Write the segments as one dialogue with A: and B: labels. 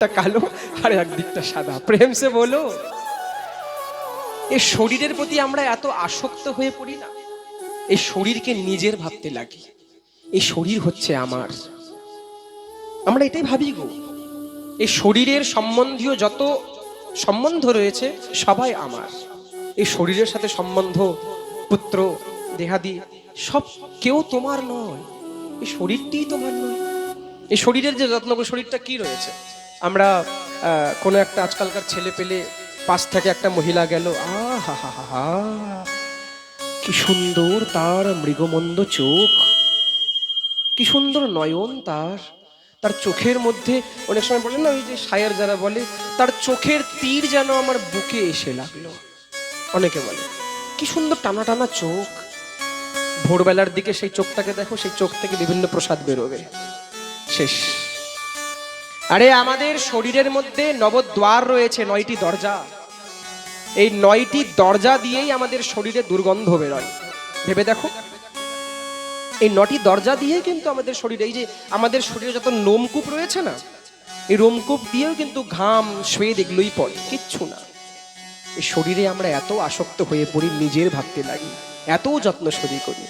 A: দিকটা কালো আর একদিকটা সাদা। প্রেম সে বলো এই শরীরের প্রতি আমরা এত আসক্ত হয়ে পড়ি না। এই শরীরকে নিজের ভাবতে লাগি। এই শরীর হচ্ছে আমার। আমরা এটাই ভাবি গো। এই শরীরের সম্বন্ধীয় যত সম্বন্ধ রয়েছে, সবাই আমার। এই শরীরের সাথে সম্বন্ধ, পুত্র, দেহাদি, সব কেউ তোমার নয়। এই শরীরটিই তোমার নয়। এই শরীরের যে যত্ন, শরীরটা কি রয়েছে? আমরা কোনো একটা আজকালকার ছেলে পেলে পাশ থেকে একটা মহিলা গেল আহা হা হা হা কি সুন্দর তার মৃগমন্দ চোখ, কি সুন্দর নয়ন তার তার চোখের মধ্যে অনেক সময় বলে না, ওই যে সায়ার যারা বলে, তার চোখের তীর যেন আমার বুকে এসে লাগল। অনেকে বলে, কি সুন্দর টানা টানা চোখ, ভোরবেলার দিকে সেই চোখটাকে দেখো, সেই চোখ থেকে বিভিন্ন প্রসাদ বেরোবে। শেষ। আরে আমাদের শরীরের মধ্যে নবদ্বার রয়েছে, নয়টি দরজা। এই নয়টি দরজা দিয়েই আমাদের শরীরে দুর্গন্ধ বেরোয়। ভেবে দেখো। এই নটি দরজা দিয়েই কিন্তু আমাদের শরীরে, এই যে আমাদের শরীরে যত নোমকূপ রয়েছে না, এই রোমকূপ দিয়েও কিন্তু ঘাম, স্বেদ এগুলোই পড়ে, কিচ্ছু না। এই শরীরে আমরা এত আসক্ত হয়ে পড়ি, নিজের ভাবতে লাগি, এত যত্ন শরীর করি।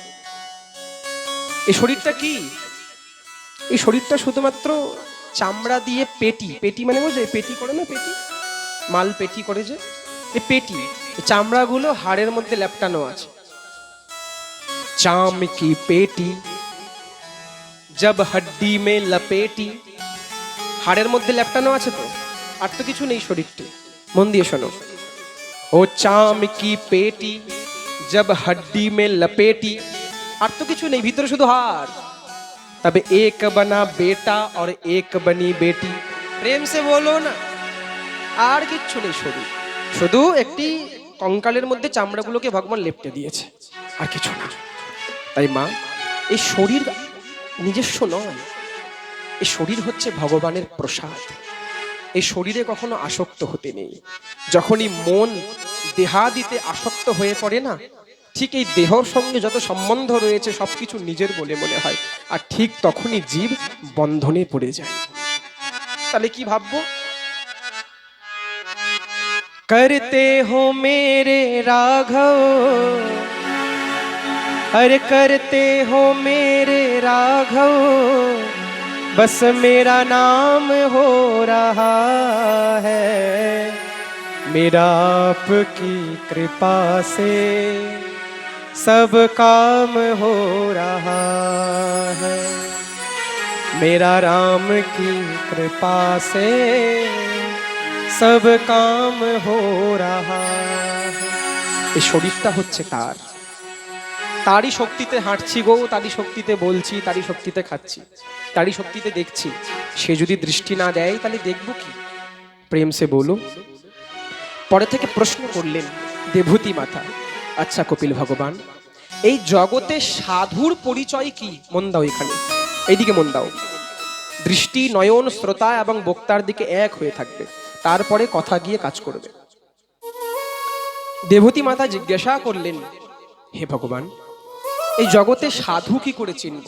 A: এই শরীরটা কি? এই শরীরটা শুধুমাত্র চামড়া দিয়ে পেটি পেটি মানে বুঝলে, পেটি করে না পেটি? মাল পেটি করে যে এই পেটি চামড়াগুলো হাড়ের মধ্যে লেপটানো আছে। চাম কি পেটি, জব হাড্ডি মে লপেটি, হাড়ের মধ্যে লেপটানো আছে তো? আর তো কিছু নেই শরীরটি মন দিয়ে শোনো। ও চাম কি পেটি, জব হড্ডি মে লপেটি, আর তো কিছু নেই, ভিতরে শুধু হাড়। তবে এক বনা বেটা और एक बनी बेटी প্রেম সে বলো না আর কিচ্ছু নেই শরীর শুধু একটি কঙ্কালের মধ্যে চামড়াগুলোকে ভগবান লেপটে দিয়েছে আর কিছু না তাই মা এই শরীর নিজস্ব নয় এই শরীর হচ্ছে ভগবানের প্রসাদ এই শরীরে কখনো আসক্ত হতে নেই যখনই মন দেহাদিতে আসক্ত হয়ে পড়ে না ঠিক এই দেহর সঙ্গে যত সম্বন্ধ রয়েছে সবকিছু নিজের বলে মনে হয় আর ঠিক তখনই জীব বন্ধনে পড়ে যায় তাহলে কি ভাববো करते हो मेरे राघव अरे करते हो मेरे राघव बस मेरा नाम हो रहा है मेरा आपकी कृपा से सब काम हो रहा है मेरा राम की कृपा से সব কাম হো রাহা এই শরীরটা হচ্ছে তার তারই শক্তিতে হাঁটছি গো তারই শক্তিতে বলছি তারই শক্তিতে খাচ্ছি তারই শক্তিতে দেখছি সে যদি দৃষ্টি না দেয় তাহলে দেখবো কি প্রেম সে বলো পরে থেকে প্রশ্ন করলেন দেবতী মাতা আচ্ছা কপিল ভগবান, এই জগতে সাধুর পরিচয় কি? মন দাও এখানে। এইদিকে মন দাও। দৃষ্টি, নয়ন, শ্রোতা এবং বক্তার দিকে এক হয়ে থাকবে। তারপরে কথা গিয়ে কাজ করবে। দেবতী মাতা জিজ্ঞাসা করলেন, হে ভগবান, এই জগতে সাধু কি করে চিনব?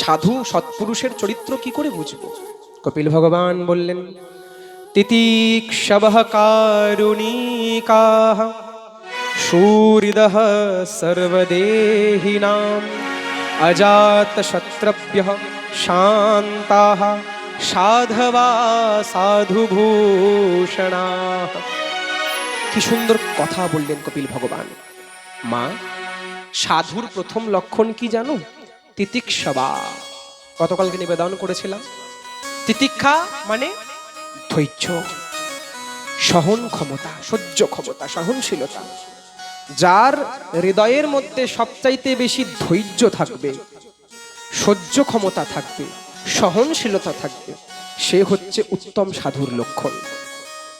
A: সাধু সৎপুরুষের চরিত্র কি করে বুঝব? কপিল ভগবান বললেন তিতিক্ষব কারুণিকা সর্বদেহিনাম অজাত শত্রভ্য শান্তা সাধবা সাধুভূষণা কি সুন্দর কথা বললেন কপিল ভগবান। মা, সাধুর প্রথম লক্ষণ কি জানো? তিতিক্ষবা গতকালকে নিবেদন করেছিলাম। তিতিক্ষা মানে ধৈর্য সহন ক্ষমতা সহ্য ক্ষমতা সহনশীলতা। যার হৃদয়ের মধ্যে সবচাইতে বেশি ধৈর্য থাকবে, সহ্য ক্ষমতা থাকবে, সহনশীলতা থাকবে, সে হচ্ছে উত্তম সাধুর লক্ষণ।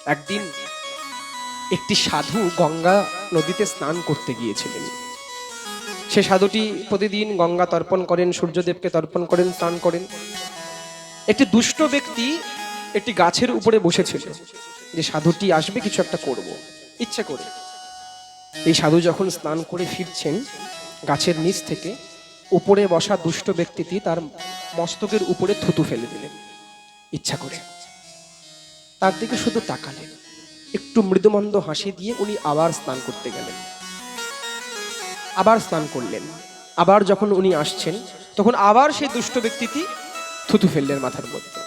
A: একদিন একটি সাধু গঙ্গা নদীতে স্নান করতে গিয়েছিলেন। সে সাধুটি প্রতিদিন গঙ্গা তর্পণ করেন, সূর্যদেবকে তর্পণ করেন, স্নান করেন। একটি দুষ্ট ব্যক্তি একটি গাছের উপরে বসেছিল যে, সাধুটি আসবে, কিছু একটা করব। ইচ্ছে করে। এই সাধু যখন স্নান করে ফিরছেন গাছের নিচ থেকে, উপরে বসা দুষ্ট ব্যক্তিটি তার মস্তকের উপরে থুতু ফেলে দিলেন। ইচ্ছা করে। তার দিকে শুধু তাকালেন। একটু মৃদুমন্দ হাসি দিয়ে উনি আবার স্নান করতে গেলেন। আবার স্নান করলেন। আবার যখন উনি আসছেন, তখন আবার সেই দুষ্ট ব্যক্তিটি থুতু ফেললেন মাথার মধ্যে।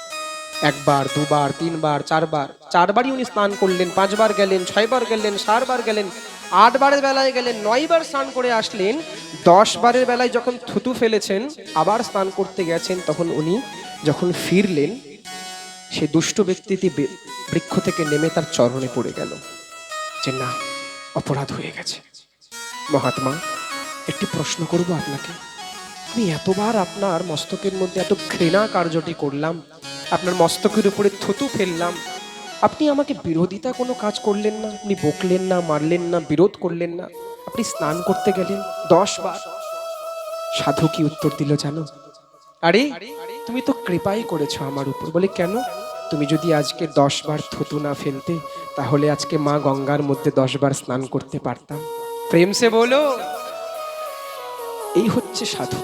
A: একবার, দুবার, তিনবার, চারবার, চারবারই উনি স্নান করলেন, পাঁচবার গেলেন, ছয়বার গেলেন চারবার গেলেন আটবারের বেলায় গেলেন নয়বার স্নান করে আসলেন। দশ বারের বেলায় যখন থুতু ফেলেছেন, আবার স্নান করতে গেছেন, তখন উনি যখন ফিরলেন, সেই দুষ্ট ব্যক্তিটি বৃক্ষ থেকে নেমে তার চরণে পড়ে গেল। যে না, অপরাধ হয়ে গেছে। মহাত্মা, একটি প্রশ্ন করব আপনাকে। আমি এতবার আপনার মস্তকের মধ্যে এত ঘৃণা কার্যটি করলাম, আপনার মস্তকের উপরে থুতু ফেললাম আপনি আমাকে বিরোধিতা কোনো কাজ করলেন না, আপনি বকলেন না, মারলেন না, বিরোধ করলেন না, আপনি স্নান করতে গেলেন দশ বার। সাধু কি উত্তর দিল জানো? আরে, তুমি তো কৃপাই করেছ আমার উপর। বলে কেন? তুমি যদি আজকে দশ বার থুতু না ফেলতে, তাহলে আজকে মা গঙ্গার মধ্যে দশ বার স্নান করতে পারতাম। প্রেম সে বলো, এই হচ্ছে সাধু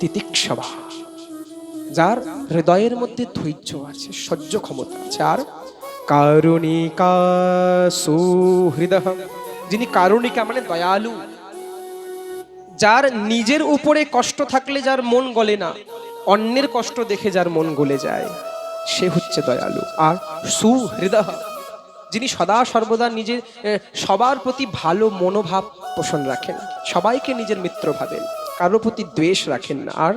A: তিতিক্ষবা যার হৃদয়ের মধ্যে ধৈর্য আছে, সহ্য ক্ষমতা আছে, আর কারুণিকা সুহৃদয় যিনি কারুণিকা মানে দয়ালু। যার নিজের উপরে কষ্ট থাকলে যার মন গলে না, অন্যের কষ্ট দেখে যার মন গলে যায়, সে হচ্ছে দয়ালু। আর সুহৃদয় যিনি সদা সর্বদা নিজের সবার প্রতি ভালো মনোভাব পোষণ রাখেন, সবাইকে নিজের মিত্র ভাবেন, কারোর প্রতি দ্বেষ রাখেন না। আর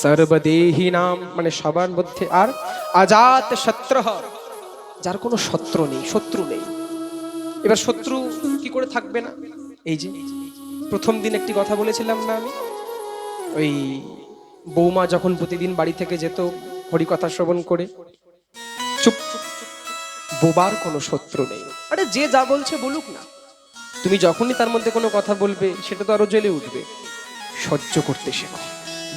A: সর্বদেহী নাম মানে সবার মধ্যে, আর আজাত শত্রুহ যার কোনো শত্রু নেই শত্রু নেই। এবার শত্রু কি করে থাকবে না? এই যে, প্রথম দিন একটি কথা বলেছিলাম না আমি? ওই বৌমা যখন প্রতিদিন বাড়ি থেকে যেত, হরিকথা শ্রবণ করে, চুপ। বোবার কোনো শত্রু নেই। আরে যে যা বলছে বলুক না। তুমি যখনই তার মধ্যে কোনো কথা বলবে, সেটা তো আরও জ্বলে উঠবে। সহ্য করতে শেখো।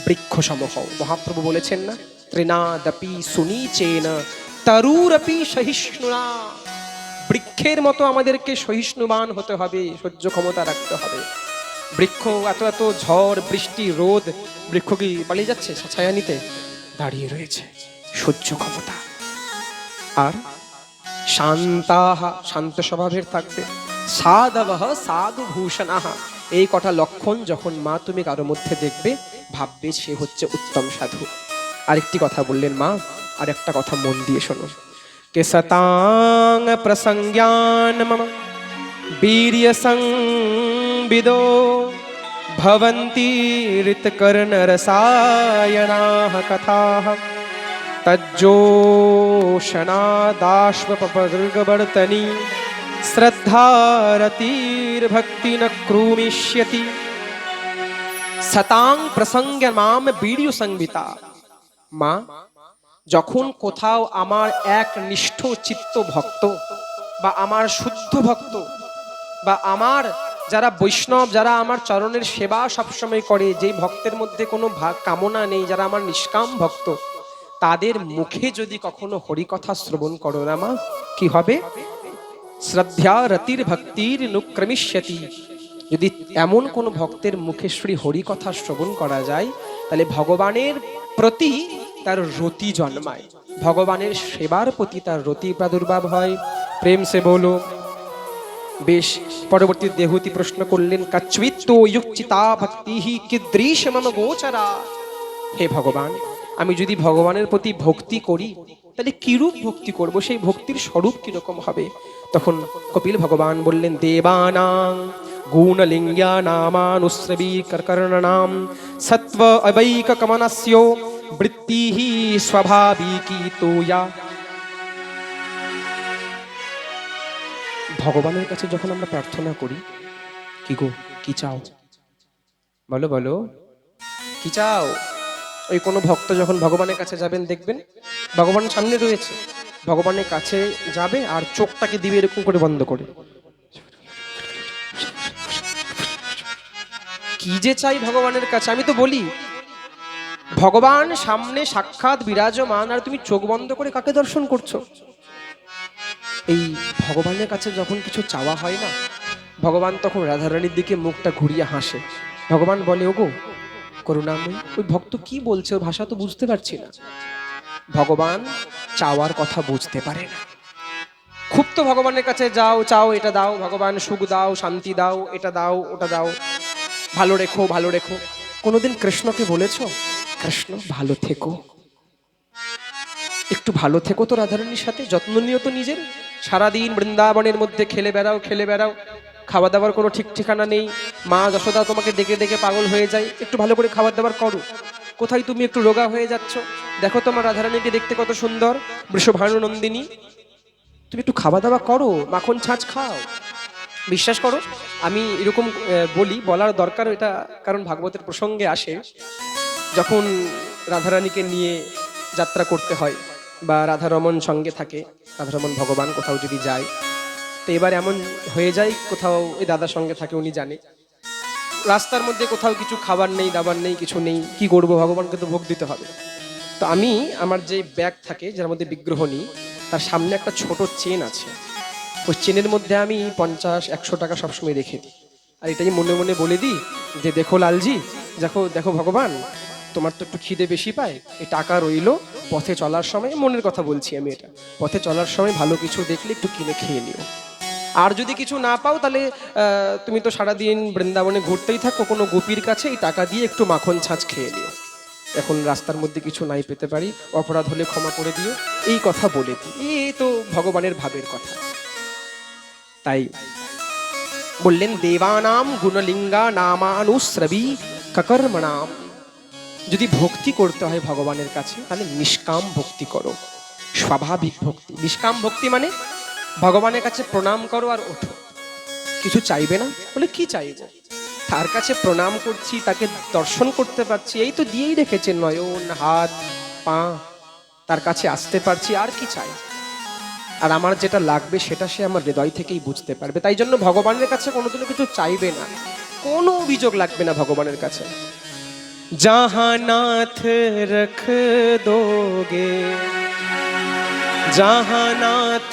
A: বৃক্ষ সম হও মহাপ্রভু বলেছেন না, ত্রিনাদপি সুনীচেন তরুরপি সহিষ্ণুনা বৃক্ষের মতো আমাদেরকে সহিষ্ণুবান হতে হবে, সহ্য ক্ষমতা রাখতে হবে। বৃক্ষ, এত এত ঝড়, বৃষ্টি, রোদ, বৃক্ষ কি পালিয়ে যাচ্ছে? ছায়া নিতে দাঁড়িয়ে রয়েছে সহ্য ক্ষমতা। আর শান্তাহা, শান্ত স্বভাবের থাকবে। সাধবহ সাধু ভূষণাহা এই কটা লক্ষণ যখন মা তুমি কারোর মধ্যে দেখবে, ভাববে সে হচ্ছে উত্তম সাধু। আরেকটি কথা বললেন মা আর একটা কথা মন দিয়ে শোনো কে সতাং প্রসংজ্ঞান মম বীর্য সংবিদো ভবন্তি ঋতকর্ণ রসায়নাহ কথাহ तज्जोषणादाश्वपवर्गवर्तनी श्रद्धारतिर्भक्ति न क्रूमिष्यति শতাং প্রসঙ্গে মাম বিড়িও সংবিতা মা, যখন কোথাও আমার এক নিষ্ঠ চিত্ত ভক্ত বা আমার শুদ্ধ ভক্ত বা আমার যারা বৈষ্ণব, যারা আমার চরণের সেবা সবসময় করে, যেই ভক্তের মধ্যে কোনো কামনা নেই, যারা আমার নিষ্কাম ভক্ত, তাদের মুখে যদি কখনো হরিকথা শ্রবণ করো না মা, কি হবে? শ্রদ্ধা রতির ভক্তির নুক্রমিষ্যতি। যদি এমন কোন ভক্তের মুখে শ্রী হরিকথা শ্রবণ করা যায়, তাহলে ভগবানের প্রতি তার রতি জন্মায়। ভগবানের সেবার প্রতি তার রতি প্রাদুর্ভাব হয়। প্রেম সে বলো, বেশ, পরবর্তী দেহতি প্রশ্ন করলেন ভক্তি কিদৃশ হে ভগবান, আমি যদি ভগবানের প্রতি ভক্তি করি, তাহলে কিরূপ ভক্তি করব? সেই ভক্তির স্বরূপ কীরকম হবে? তখন কপিল ভগবান বললেন, দেবানাং গুণলিঙ্গ্যা নামানুশ্রবী কর্কর্ণনাম সত্ব অবৈক কমনস্য বৃত্তি স্বভাবিকি তোয়া ভগবানের কাছে যখন আমরা প্রার্থনা করি, কি গো, কি চাও? বলো বলো। কি চাও? ওই কোনো ভক্ত যখন ভগবানের কাছে যাবেন, দেখবেন ভগবান সামনে রয়েছে। ভগবানের কাছে যাবে আর চোখটাকে দিবে এরকম করে বন্ধ করে। কি যে চাই ভগবানের কাছে, আমি তো বলি ভগবান সামনে সাক্ষাৎ বিরাজমান, আর তুমি চোখ বন্ধ করে কাকে দর্শন করছ? এই ভগবানের কাছে যখন কিছু চাওয়া হয় না, ভগবান তখন রাধারানীর দিকে মুখটা ঘুরিয়ে হাসে। ভগবান বলে, ওগো, করুণাময়ী, ওই ভক্ত কি বলছে? ওর ভাষা তো বুঝতে পারছি না। ভগবান চাওয়ার কথা বুঝতে পারে না। খুব তো ভগবানের কাছে যাও, চাও, এটা দাও, ভগবান সুখ দাও, শান্তি দাও, এটা দাও, ওটা দাও। ভালো রেখো ভালো রেখো। কোনোদিন কৃষ্ণকে বলেছ? কৃষ্ণ ভালো থেকো। একটু ভালো থেকো তো রাধারানীর সাথে, যত্ন নিও তো নিজের। সারাদিন বৃন্দাবনের মধ্যে খেলে বেড়াও খেলে বেড়াও। খাওয়া দাওয়ার কোনো ঠিক ঠিকানা নেই। মা যশোদা তোমাকে ডেকে ডেকে পাগল হয়ে যায়। একটু ভালো করে খাবার দাবার করো। কোথায় তুমি একটু রোগা হয়ে যাচ্ছ? দেখো তোমার রাধারানীকে দেখতে কত সুন্দর। বৃষভানু নন্দিনী তুমি একটু খাওয়া দাওয়া করো, মাখন ছাঁচ খাও। বিশ্বাস করো, আমি এরকম বলি, বলার দরকার এটা কারণ ভাগবতের প্রসঙ্গে আসে। যখন রাধারানীকে নিয়ে যাত্রা করতে হয় বা রাধারমন সঙ্গে থাকে রাধারমন ভগবান কোথাও যদি যায়, তো এবার এমন হয়ে যায় কোথাও ওই দাদার সঙ্গে থাকে উনি জানে। রাস্তার মধ্যে কোথাও কিছু খাবার নেই, দাবার নেই, কিছু নেই, কি করব? ভগবানকে তো ভোগ দিতে হবে। তো আমি, আমার যে ব্যাগ থাকে, যার মধ্যে বিগ্রহ নিই, তার সামনে একটা ছোট চেন আছে। ওই চেনের মধ্যে আমি পঞ্চাশ, একশো টাকা সবসময় রেখে দিই। আর এটাই মনে মনে বলে দিই যে, দেখো লালজি, দেখো দেখো ভগবান তোমার তো একটু খিদে বেশি পায়, এই টাকা রইল, পথে চলার সময়, মনের কথা বলছি আমি এটা। পথে চলার সময় ভালো কিছু দেখলে একটু কিনে খেয়ে নিও। আর যদি কিছু না পাও, তাহলে তুমি তো সারাদিন বৃন্দাবনে ঘুরতেই থাকো, কোনো গোপীর কাছে এই টাকা দিয়ে একটু মাখন ছাঁচ খেয়ে নিও। এখন রাস্তার মধ্যে কিছু নাই পেতে পারি, অপরাধ হলে ক্ষমা করে দিও, এই কথা বলে দিই। এই তো ভগবানের ভাবের কথা। তাই বললেন, দেবানাম গুণলিঙ্গা নামানুশ্রবী ককর্মণাম। যদি ভক্তি করতে হয় ভগবানের কাছে, তাহলে নিষ্কাম ভক্তি করো। স্বাভাবিক ভক্তি। নিষ্কাম ভক্তি মানে ভগবানের কাছে প্রণাম করো আর ওঠো। কিছু চাইবে না? বলে, কি চাইব? তার কাছে প্রণাম করছি, তাকে দর্শন করতে পারছি, এই তো দিয়েই রেখেছে নয়ন, হাত, পা। তার কাছে আসতে পারছি, আর কি চাই? আর আমার যেটা লাগবে, সেটা সে আমার হৃদয় থেকেই বুঝতে পারবে। তাই জন্য ভগবানের কাছে কোনোদিনও কিছু চাইবে না। কোনো অভিযোগ লাগবে না ভগবানের কাছে। जहाँ नाथ रख दोगे। जहाँ नाथ